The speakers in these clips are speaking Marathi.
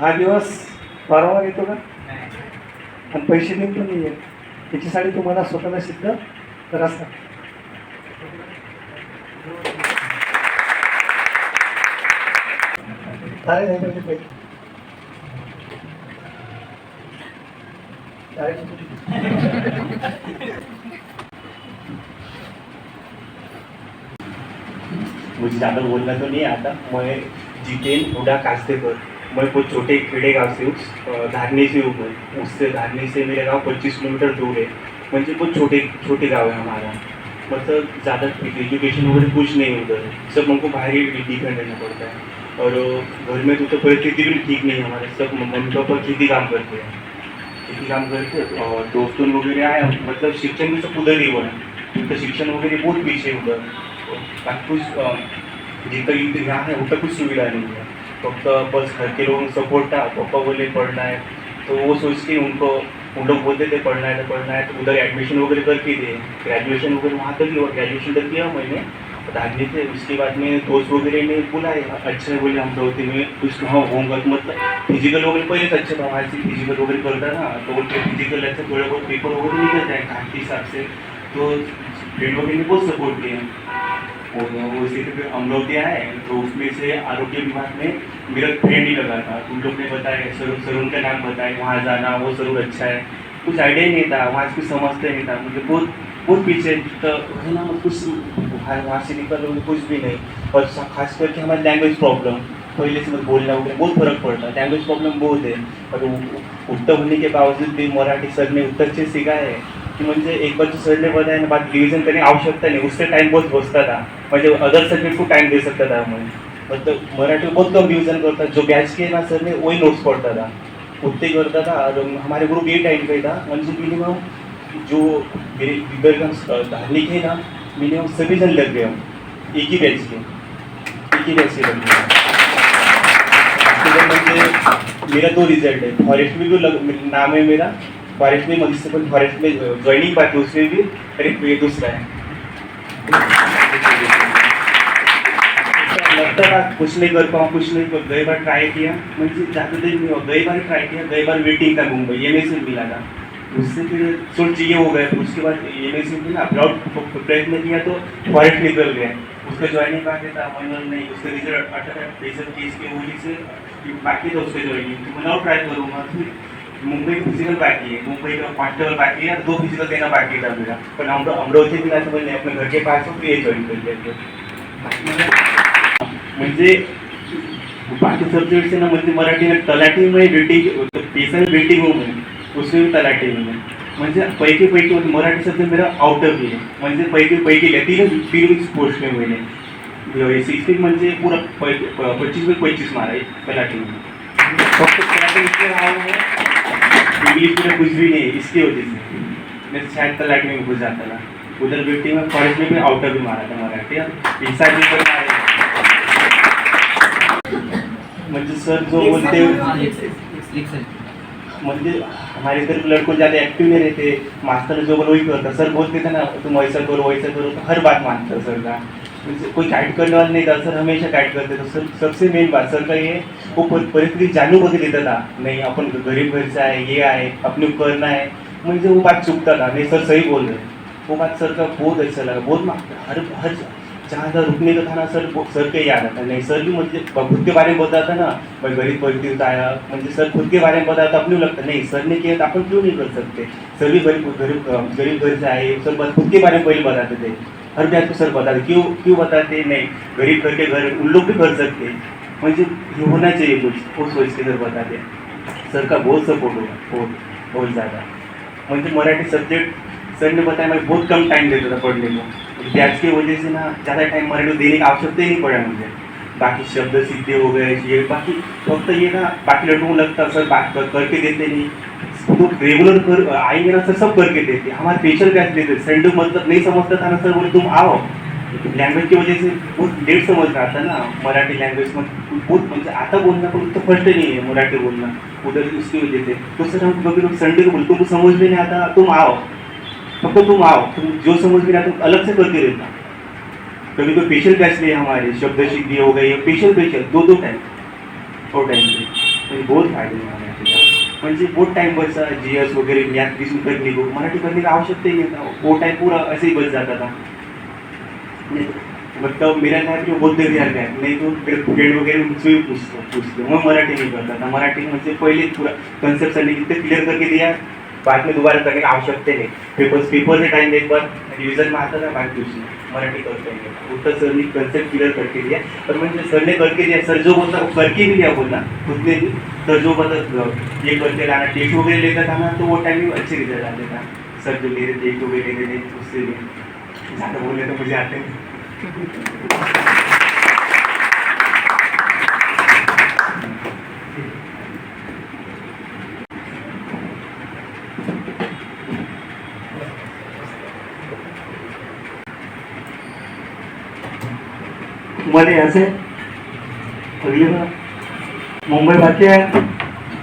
हा दिवस वारंवार येतो का? आणि पैसे देऊन पण नाही येत. त्याच्यासाठी तुम्हाला स्वतःला सिद्ध करायचं. काय नाही पाहिजे पैसे. काय मुझे ज़्यादा बोलना तो नहीं आता। मैं जितेन हुडा कास्तेकर मैं कुछ छोटे खेड़े गाँव से उस धारने से हूँ मैं। उससे धारने से मेरा गाँव पच्चीस किलोमीटर दूर है। म्हणजे कुछ छोटे छोटे गाँव है हमारा। मतलब ज़्यादा एजुकेशन वगैरह कुछ नहीं उधर। सब हमको बाहर ही डिपेंड रहना पड़ता है। और घर में तो, तो परिस्थिति भी ठीक नहीं है हमारे। सब मम्मी पापा खेती काम करते हैं। खेती काम करते हैं और दोस्तों वगैरह आए मतलब शिक्षण भी सब उधर ही हुआ है। उनका शिक्षण वगैरह बहुत पीछे उधर। बाकी कुछ जितना यहाँ है उतना कुछ सुविधा नहीं है। फक्त बस घर के लोगों सपोर्ट था पापा बोले पढ़ना है तो वो सोच के उनको उन लोग बोलते थे पढ़ना है तो पढ़ना है तो उधर एडमिशन वगैरह करके दिए ग्रेजुएशन वगैरह वहाँ तक ही हुआ ग्रेजुएशन तक किया मैंने धारने थे उसके बाद में दोस्त वगैरह ने बुलाया अच्छे बोले हम दो में कुछ हाँ होमवर्क मतलब फिजिकल वगैरह पहले से अच्छा था वहाँ से फिजिकल वगैरह करता ना. तो बोलते फिजिकल अच्छा थोड़ा बहुत पेपर वगैरह निकलता है घाट के हिसाब से तो फ्रेंड वगैरह ने बहुत सपोर्ट किया और वो इसी तरह आए तो उसमें से आरोग्य विभाग में मेरा फ्रेंड ही लगा था। उन लोग ने बताया सरूर सरूर का नाम बताया वहाँ जाना वो सरूर अच्छा है। कुछ आइडिया ही नहीं था वहाँ से कुछ समझते नहीं था। मुझे बहुत बहुत पीछे तो है ना कुछ वहाँ वहाँ से निकल रहे कुछ भी नहीं। और खास करके हमारी लैंग्वेज प्रॉब्लम पहले से मैं बोलना वगैरह बहुत फर्क पड़ता है। लैंग्वेज प्रॉब्लम बहुत है। और उत्तर होने के बावजूद भी मराठी सर ने उत्तर से सीखा है। की म्हणजे एक बार म्हणजे जो सर आहे बताया डिव्हिजन बात करने आवश्यकता नहीं. उससे टाइम बहुत बचता था म्हणजे अदर सब्जेक्ट को टाइम दे सकता था मैं मतलब मराठी में बहुत कम रिविजन करता जो बैच के ना सर ने वही नोट्स पढ़ता था उतने करता था और हमारे ग्रुप ये टाइम पे था. म्हणजे मिनिमम जो मेरे इधर का धार्मिक है ना मिनिमम सभी जन लग गए हम एक ही बैच के. एक ही बैच के लग गए म्हणजे मेरा दो रिजल्ट है. फॉरेस्ट में भी लग, नाम है मेरा. फॉरेस्ट में पर फॉरेस्ट में ज्वाइनिंग बाकी उसमें भी ये दूसरा है। लगता था कुछ नहीं कर पाऊँ, कुछ नहीं कर, गई बार ट्राई किया। मुझे नहीं हुआ गई बार ट्राई किया, गई बार वेटिंग था मुंबई एम एस मिला था। उससे फिर सोच चाहिए हो गए उसके बाद एम एस मिला। अब्रॉड प्रयत्न किया तो फॉरेस्ट निकल गए उसका ज्वाइनिंग बाकी था? मनोज नहीं, उसका रिज़ल्ट अठारह पैंसठ केस के वजह से बाकी था उसका ज्वाइनिंग तो मैं और ट्राई करूँगा। फिर मुंबई फिजिकल बाकी है मुंबई का पाँच बाकी है दो फिजिकल देना बाकी था मेरा पर हम अमरावती मिला तो मैंने अपने घर के पास हो ये ज्वाइन कर लिया म्हणजे बाकी सब्जेक्ट से ना म्हणजे मराठी में तलाठी में बिल्डिंग पेशा में बिल्डिंग हूँ मैं उसमें भी तलाठी में म्हणजे पैकी पैकी म्हणजे मराठी सब्जेक्ट मेरा आउट ऑफ है. म्हणजे पैकी पैकी लिया तीन तीन पोस्ट में मैंने सिक्सटीन म्हणजे पूरा पच्चीस में पच्चीस मारा है तलाठी. में फक्त तलाठी इसलिए रहा इंग्लिश में कुछ भी नहीं है इसकी वजह से। मैं शायद तलाठी में घुस जाता था उधर बिल्डिंग में फॉरेस्ट में भी आउटर भी मारा था मराठी में पण मारे। म्हणजे सर जो बोलते म्हणजे हमारे इधर लड़कों ज़्यादा एक्टिव नहीं रहते। मास्टर जो बोलो वही करता सर बोलते थे ना तुम वैसा करो वैसा करो। तो हर बात मानता सर का। म्हणजे कोई गाइड करने वाला नहीं था सर हमेशा गाइड करते थे सर सबसे मेन बात सर का ये वो परिस्थिति जानू करके देता था। नहीं अपन गरीब घर से आए ये आए अपने करना है मुझे वो बात चुपता था। नहीं सर सही बोल रहे वो बात सर का बहुत अच्छा लगा। बहुत हर हर जहाँ था रुकने का था ना सर सर के याद आता नहीं सर भी मुझे खुद के बारे में बताता ना मैं गरीब परिस्थिति आया। मुझे सर खुद के बारे में बताता अपने लगता नहीं सर ने किया तो अपन क्यों नहीं कर सकते? सर भी गरीब गरीब गरीब घर से आए सर बस खुद के बारे में पहले बताते थे। हर ब्याज को सर बताते क्यों क्यों बताते नहीं? गरीब करके घर उन लोग भी कर सकते मुझे ये होना चाहिए कुछ वो सोच के सर बताते सर का बहुत सपोर्ट होगा बहुत बहुत ज़्यादा। मुझे मराठी सब्जेक्ट सर ने बताया मैं बहुत कम टाइम देता था पढ़ने को ब्याज की वजह से ना ज़्यादा टाइम मराठी को देने की आवश्यकता ही नहीं पड़ा मुझे। बाकी शब्द सीधे हो गए ये बाकी फक्त ये ना बाकी लड़कों को लगता सर बात करके देते नहीं। तो रेगुलर कर आएँगे ना सर सब करके देते हमारे स्पेशल बैच देते संडे मतलब नहीं समझता था ना सर बोले, तुम आओ। लैंग्वेज की वजह से बहुत लेट समझ रहा था ना, मराठी लैंग्वेज में बहुत म्हणजे आता बोलना, पण तो फ़र्स्ट नहीं है मराठी बोलना। उधर उसकी वजह से। तो सर हम कभी लोग संडे को बोलते तुमको समझ में नहीं आता, तुम आओ। फक्त तुम आओ। तुम जो समझ में नहीं आता, अलग से करके रहना। कभी कोई स्पेशल बैच लिए हमारे, शब्द सिद्धि हो गई स्पेशल स्पेशल दो दो टाइम दो टाइम पे। बहुत फ़ायदे आहे मराठीचा म्हणजे बहुत टाइम बस जी एस वगैरे यात दिसून कर निघू? मराठी करणे आवश्यकता नहीं. बोट वो टाइम पूरा ऐसे बस जातात जाता था मतलब मेरा था कि वो बौद्ध विहार है नहीं तो ग्रेड फ्रेंड वगैरह उनसे भी पूछता पूछते मराठी नहीं करता था मराठी म्हणजे पहले पूरा कंसेप्ट सर ने कितने क्लियर करके दिया बाद में दोबारा करने की आवश्यकता नहीं. पेपर्स पेपर से टाइम एक बार रिविजन में आता था बाद मराठी करते हैं उत्तर सर म्हणजे ने कंसेप्ट क्लियर करके दिया और म्हणजे सर ने करके दिया सर जो बोलता वो करके भी दिया बोलना खुद भी सर जो बता ये करके लाना टेस्ट वगैरह लेता था ना तो वो टाइम भी अच्छे रिजल्ट आते था सर जो मेरे टेस्ट वगैरह लेते थे उससे भी ज़्यादा बोले तो मुझे आते. नहीं असे मुंबई बाकी आहे.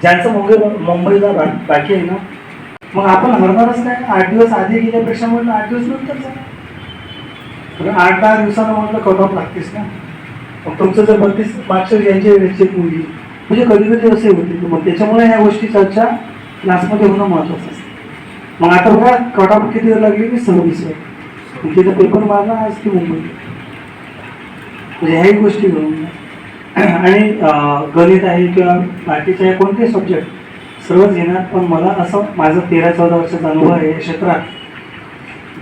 ज्यांचं मुंबई मुंबईला बा- बाकी आहे ना मग आपण हरणारच नाही. आठ दिवस आधी गेल्यापेक्षा म्हटलं आठ दिवस नंतर जा. आठ दहा दिवसाला म्हटलं कट ऑफ लागतेस ना. मग तुमचं जर बत्तीस मागच्या यांच्या वेळेची मुलगी म्हणजे कधी कधी असे होते मग त्याच्यामुळे ह्या गोष्टी चर्चा क्लासमध्ये होणं महत्त्वाचं असतं. मग आता बघा कट ऑफ किती लागली? की सव्वीस वेळ. मग तिथं पेपर मारला आज की मुंबई ह्याही गोष्टी घडून घ्या. आणि गणित आहे किंवा बाकीचे आहे कोणते सब्जेक्ट सर्वच घेणार पण मला असं माझं तेरा चौदा वर्षाचा अनुभव आहे या क्षेत्रात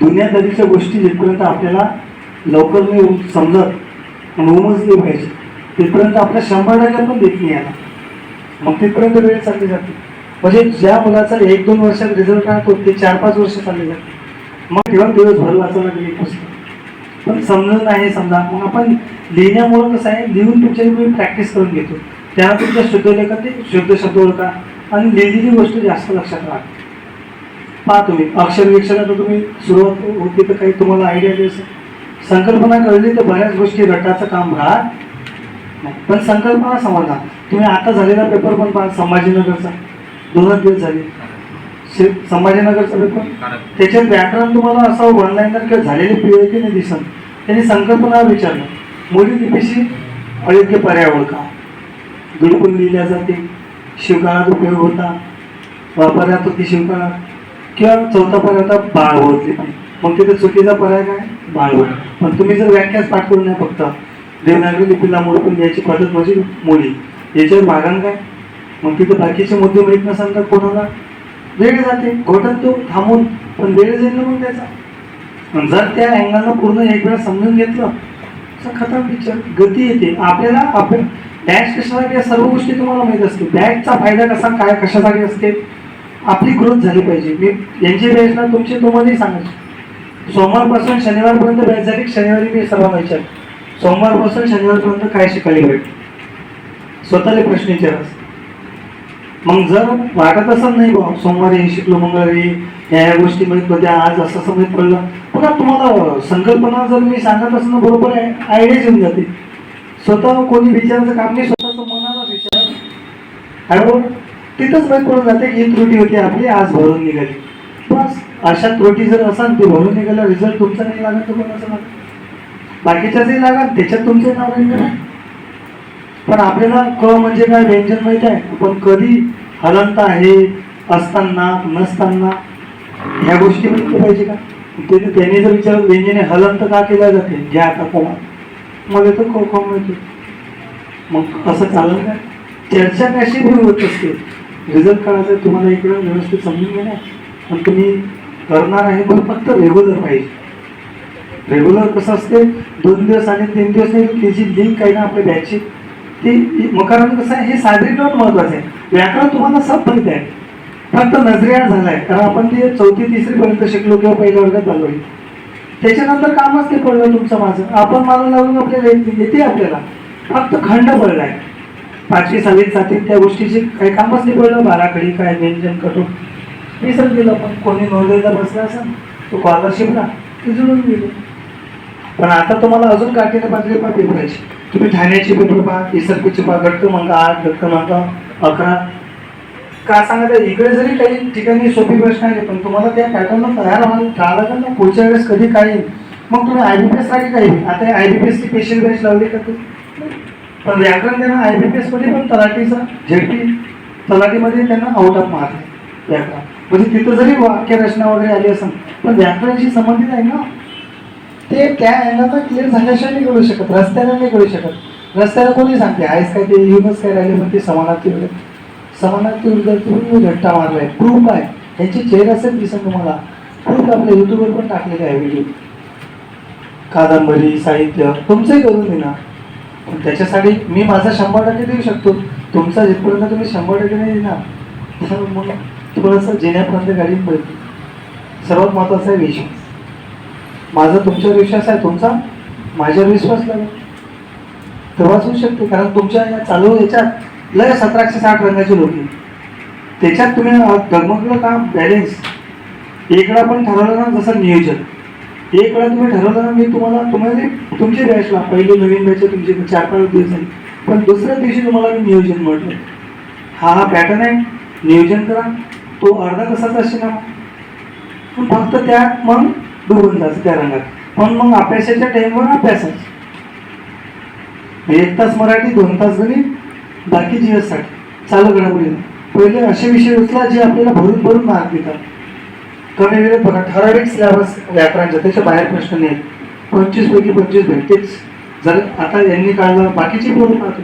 दुनियादारीच्या गोष्टी जिथपर्यंत आपल्याला लवकर नाही समजत आणि उमजली पाहिजे तिथपर्यंत आपल्या शंभर टक्के पण देत नाही याला. मग तिथपर्यंत वेळ चालली जाते. म्हणजे ज्या मुलाचा एक दोन वर्षात रिझल्ट राहतो ते चार पाच वर्ष चालले जाते. मग तेव्हा दिवसभर वाचायला लागेल एक पुस्तक पण समजलं नाही समजा. मग आपण लिहिण्यामुळं कसं आहे लिहून तुमच्या तुम्ही प्रॅक्टिस करून घेतो. त्याला तुमच्या शुद्धलेखन ते शुद्ध शब्द ओळखा आणि लिहिलेली गोष्ट जास्त लक्षात राहते पहा तुम्ही अक्षर विक्षर तुम्ही सुरुवात होती तर काही तुम्हाला आयडिया आली असेल. संकल्पना कळली तर बऱ्याच गोष्टी रटाचं काम राहत नाही. पण संकल्पना समजा तुम्ही आता झालेला पेपर पण पहा? संभाजीनगरचा. दोनच दिवस झाले. संभाजीनगरचा पेपर त्याच्यात व्याकरण तुम्हाला असं वन लाईनर किंवा झालेली पी की नाही दिसत. त्यांनी संकल्पना विचारलं. मोठी लिपीशी अयोग्य पर्याय ओळखा. दुडकून लिहिल्या जाते. शिवकाळात उपयोग होता. वापरण्यात होती शिवकाळात किंवा चौथा पर्याय होता बाळ होत. लिपी मग तिथे चुकीचा पर्याय काय? बाळ होत. पण तुम्ही जर व्याख्याच पाठ करून नाही फक्त देवनागरी लिपीला मोडकून द्यायची पद्धत म्हणजे मोडी याच्यावर भागण काय? मग तिथे बाकीचे मुद्दे माहीत नसेल तर कोणाला? वेळ जाते घोटन तो थांबून पण वेळ जाईल ना मग त्याचा. जर त्या अँगलनं पूर्ण एक वेळा समजून घेतलं तर खतम पिक्चर गती येते. आपल्याला आपण बॅच कशासाठी या सर्व गोष्टी तुम्हाला माहीत असते बॅचचा फायदा कसा काय कशासाठी असते? आपली ग्रोथ झाली पाहिजे. मी यांची बॅचला तुमची तुम्हालाही सांगायची. सोमवारपासून शनिवारपर्यंत बॅच झाली शनिवारी मी सर्वांना विचार सोमवारपासून शनिवारपर्यंत काय शिकायला भेट स्वतःला प्रश्न विचारा मग जर वाटत असं नाही बा सोमवारी हे शिकलो मंगळवारी या या गोष्टी मध्ये आज असं असं नाही पडलं पुन्हा तुम्हाला संकल्पना जर मी सांगत असणं बरोबर आहे आयडिया येऊन जाते. स्वतः कोणी विचारायचं काम नाही स्वतःच मनालाच विचार आणि मग तिथंच माहीत पडून जाते की ही त्रुटी होती आपली आज भरून निघाली. बस अशा त्रुटी जर असाल ते भरून निघाल्या रिझल्ट तुमचा नाही लागत तर कोणाचा लागत बाकीच्याचही लागत त्याच्यात तुमचं नाव नाही? पण आपल्याला क म्हणजे काय व्यंजन माहीत आहे? पण कधी हलंत आहे असताना नसताना ह्या गोष्टी माहिती पाहिजे का? ते त्याने जर विचारलं व्यंजने हलंत का केल्या जाते? घ्या आता कोणा मग येतो खो खो मिळतो मग असं चालेल का? चर्चा कशी पण होत असते. रिझल्ट काढायचा तुम्हाला इकडं व्यवस्थित समजून घेणार पण तुम्ही करणार आहे पण फक्त रेग्युलर पाहिजे. रेग्युलर कसं असते? दोन दिवस आणि तीन दिवस नाही त्याची लिंक आहे ना आपल्या बॅचची ती मग कारण कसं आहे? हे सादरीकरण महत्वाचं? आहे व्याकरण तुम्हाला सब माहीत आहे. फक्त नजरेआड झालाय. कारण आपण ते चौथी तिसरी पर्यंत शिकलो किंवा पहिल्या वर्गात झालो. त्याच्यानंतर कामच ते पडलं तुमचं माझं. आपण मला लावून आपल्याला येते येते आपल्याला. फक्त खंड पडलाय. पाचवी सहावी सातवी त्या गोष्टीची काही कामच नाही पडलं. बाराखडी काय व्यंजन कटून विसर गेलं पण कोणी नोंदणीला बसला असेल तो स्कॉलरशिपला ते जुळून गेले. पण आता तुम्हाला अजून काठीने पातळी पहा पेपराची. तुम्ही ठाण्याची पेपर पहा इसरपीचे पहा घट्ट क्रमांक आठ घट क्रमांक अकरा. का सांगत इकडे जरी काही ठिकाणी सोपी प्रश्न आहे पण तुम्हाला त्या पॅटर्न तयार व्हायला राहावं लागेल ना पुढच्या वेळेस कधी काय येईल. मग तुम्ही आय बी पी एससाठी काय आता आय बी पी एसची स्पेशल बॅच लावली का तू? पण व्याकरण त्यांना आय बी पी एसमध्ये पण तलाठीचा झेटी तलाठीमध्ये त्यांना आउट ऑफ मार्क व्याकरण. म्हणजे तिथं जरी वाक्यरचना वगैरे आली असेल पण व्याकरणाशी संबंधित आहे ना? ते त्या अँगलला क्लिअर झाल्याशिवाय नाही करू शकत. रस्त्याला नाही करू शकत. रस्त्याला कोणी सांगते आहेस काय ते युगच काय राहिले पण ते समानार्थी विरुद्ध समानार्थी विरुद्ध घट्टा मारलाय. प्रूफ आहे. ह्याची चेहरे असेल दिसेल तुम्हाला. प्रूफ आपल्या युट्यूबवर पण टाकलेले आहे व्हिडिओ कादंबरी साहित्य तुमचंही करून देणार पण त्याच्यासाठी मी माझा शंभर टक्के देऊ शकतो. तुमचा जिथपर्यंत तुम्ही शंभर टक्के नाही देणार मग थोडंसं जेण्यापर्यंत गाडी पडते सर्वात महत्त्वाचा आहे विश्वास. माझा तुमच्यावर विश्वास आहे तुमचा माझ्यावर विश्वास लागेल तेव्हाच होऊ शकते कारण तुमच्या या चालू याच्यात लय सतराशे साठ रंगाची लोक त्याच्यात तुम्ही डगमगलं का बॅलेन्स एकडा पण ठरवलं ना जसं नियोजन. एक वेळा तुम्ही ठरवलं ना मी तुम्हाला तुम्हाला तुमची बॅचला पहिले नवीन बॅच तुमची चार पाच दिवस पण दुसऱ्या दिवशी तुम्हाला मी नियोजन म्हटलं. हा हा पॅटर्न आहे नियोजन करा. तो अर्धा तासाचा असेल ना पण फक्त त्यात मग डुबून जायचं त्या रंगात. पण मग अभ्यासाच्या टाईमवर अभ्यासाच. एक तास मराठी दोन तास गणित बाकी जीएससाठी चालू घडामोडीला पहिले असे विषय उचला जे आपल्याला भरून भरून मार्क देतात. कमी वेळ बघा ठराविक सिलेबस व्याकरणाचे त्याच्या बाहेर प्रश्न नाही पंचवीस पैकी पंचवीस भेटतेच जर आता यांनी काढलं बाकीचे बोलून पाहतो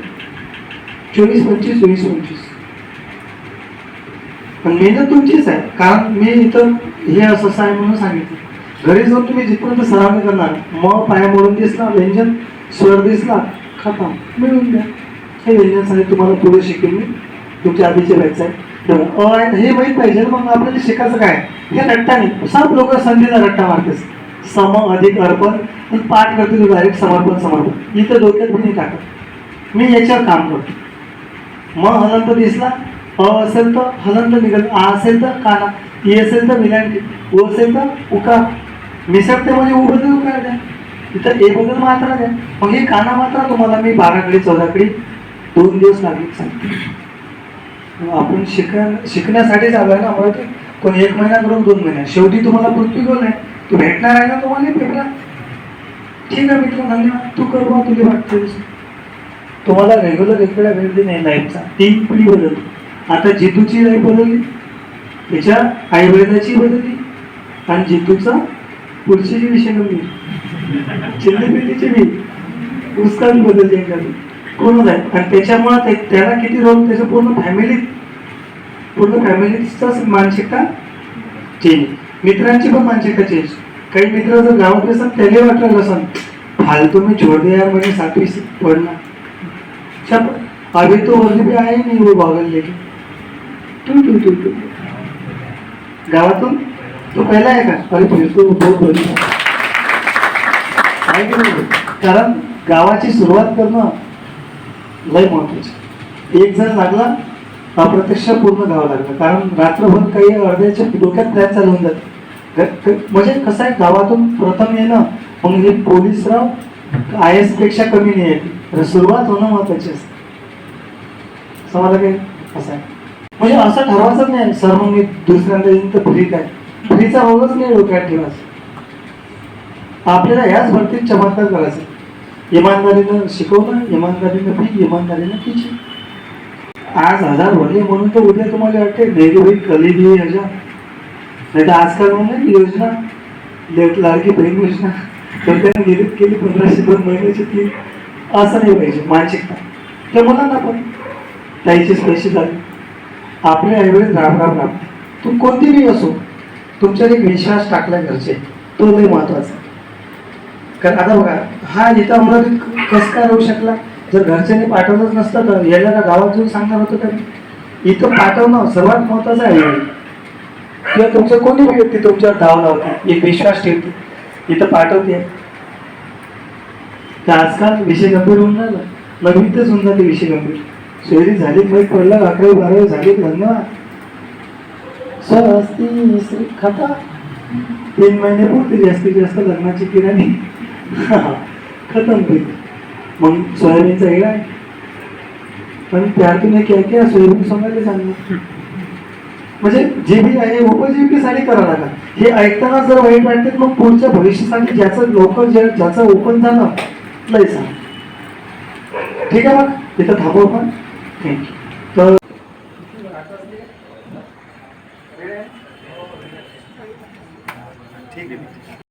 चोवीस पंचवीस चोवीस पंचवीस. पण मेहनत तुमचीच आहे. कारण मी इथं हे असं असं आहे म्हणून सांगितलं. घरी जाऊन तुम्ही जिथपर्यंत सराव करणार मग पाया मोडून दिसला व्यंजन स्वर दिसला खाता मिळून द्या. हे व्यंजन सांगितलं तुम्हाला पुढे शिकेल मी तुमच्या आधीचे व्हायचं आहे अ आहे हे माहीत पाहिजे. मग आपल्याला शिकायचं काय? हे रट्टा नाही सब लोक संधीला रट्टा मारतेस. सम अधिक अर्पण. आणि पाठ करते तू डायरेक्ट समर्पण समर्पण. इथं डोक्यात मी टाकत मी याच्यावर काम करतो. मग हलंत दिसला. अ असेल तर हलंत निघत. आ असेल तर काना ई असेल तर विलांटी. ओ असेल तर उका. मिसळते म्हणजे उ बदल उकार द्या तिथं एक बदल मात्रा द्या. मग ही काना मात्रा तुम्हाला मी बाराकडे चौदाकडे दोन दिवस लागले सांगते. आपण शिक शिकण्यासाठीच आहे ना मराठी पण एक महिना करून दोन महिना शेवटी तुम्हाला पृथ्वी गोल आहे. तू भेटणार आहे ना तुम्हाला भेटला ठीक आहे मित्र धन्यवाद. तू कर बा तुझे वाटते तुम्हाला रेग्युलर एक वेळा वेळ नाही लाईफचा ती पिढी बदलली. आता जितूची लाईफ बदलली त्याच्या आई वडिलाची बदलली आणि जितूचा पुढची विषय नव्हती चिल्ली पिल्लीची बी बदल बी पूर्ण आहे? आणि त्याच्यामुळे त्याला किती रोल त्याचं पूर्ण फॅमिली पूर्ण फॅमिलीचाच मानसिकता चेंज मित्रांची पण मानसिकता चेंज काही मित्र जर गावात असतात त्याला वाटलं नसन फालतू मी छोड़ दे यार म्हणजे सातवी पडणार छप. सब तो वर्दी आहे नाही नहीं वो बागल लेके तू तू तू तू गावातून तो पहिला आहे का? अरे फिर बहुत आहे की नाही? कारण गावाची सुरुवात करणं लय महत्वाचं एक जण लागला अप्रत्यक्ष पूर्ण गाव लागलं. कारण रात्रभर काही अर्ध्याच्या डोक्यात फ्लॅट चालवून जाते. म्हणजे कसं आहे गावातून प्रथम येणं मग हे पोलीसराव आय एसपेक्षा कमी नाही आहे सुरुवात होणं महत्वाची असते. समजा काय असं आहे. म्हणजे असं ठरवायचं नाही सर मग मी दुसऱ्यांदा येईन तर फ्री काय फ्रीचा भावच नाही डोक्यात ठेवायचं आपल्याला ह्याच भरतीत चमत्कार करायचा. इमानदारीनं शिकवणं इमानदारीनं फी इमानदारीनं फीची आज हजार भरले म्हणून तर उद्या तुम्हाला वाटते नेहरूबाई कली बी योजना नाही तर आजकाल म्हणून योजना लेट लाडकी बहीण योजना. तर त्याने निरीत केली पंधराशे दोन महिन्याची ती. असं नाही पाहिजे मानसिकता. त्या मुलांना पण. त्याचेच पैसे झाले. आपले आईवडील राम राम राम. तू कोणती बी असो तुमच्यावर एक विश्वास टाकला घरचे तो लय महत्त्वाचा कारण आता बघा हा इथं अमरावतीत कसं काय राहू शकला? जर घरच्यांनी पाठवलंच नसतं तर याला का गावात जाऊन सांगणार होतं तर इथं पाठवणं सर्वात महत्वाचं आहे. किंवा तुमचं कोणी व्यक्ती तुमच्यावर धाव लावते एक विश्वास ठेवते इथं पाठवते. तर आजकाल विषय गंभीर होऊन राहिला. नवीनच होऊन जाते विषय गंभीर. शहरी झाली मग पडलं अकरावी बारावी झाली धन्यवाद स्वस्ती श्री खाता. तीन महिने पुरते जास्तीत जास्त लग्नाची किराणी खतम होईल. मग सोयाबीनचा हे आहे. पण त्यातून क्या क्या सोयाबीन सांगायला सांगणार म्हणजे जे बी आहे उपजीविकेसाठी करा लागा हे ऐकताना जर वाईट वाटते मग पुढच्या भविष्यासाठी ज्याचं लोक ज्याचं ओपन झालं लय सांग ठीक आहे मग? इथं थांबू आपण. थँक्यू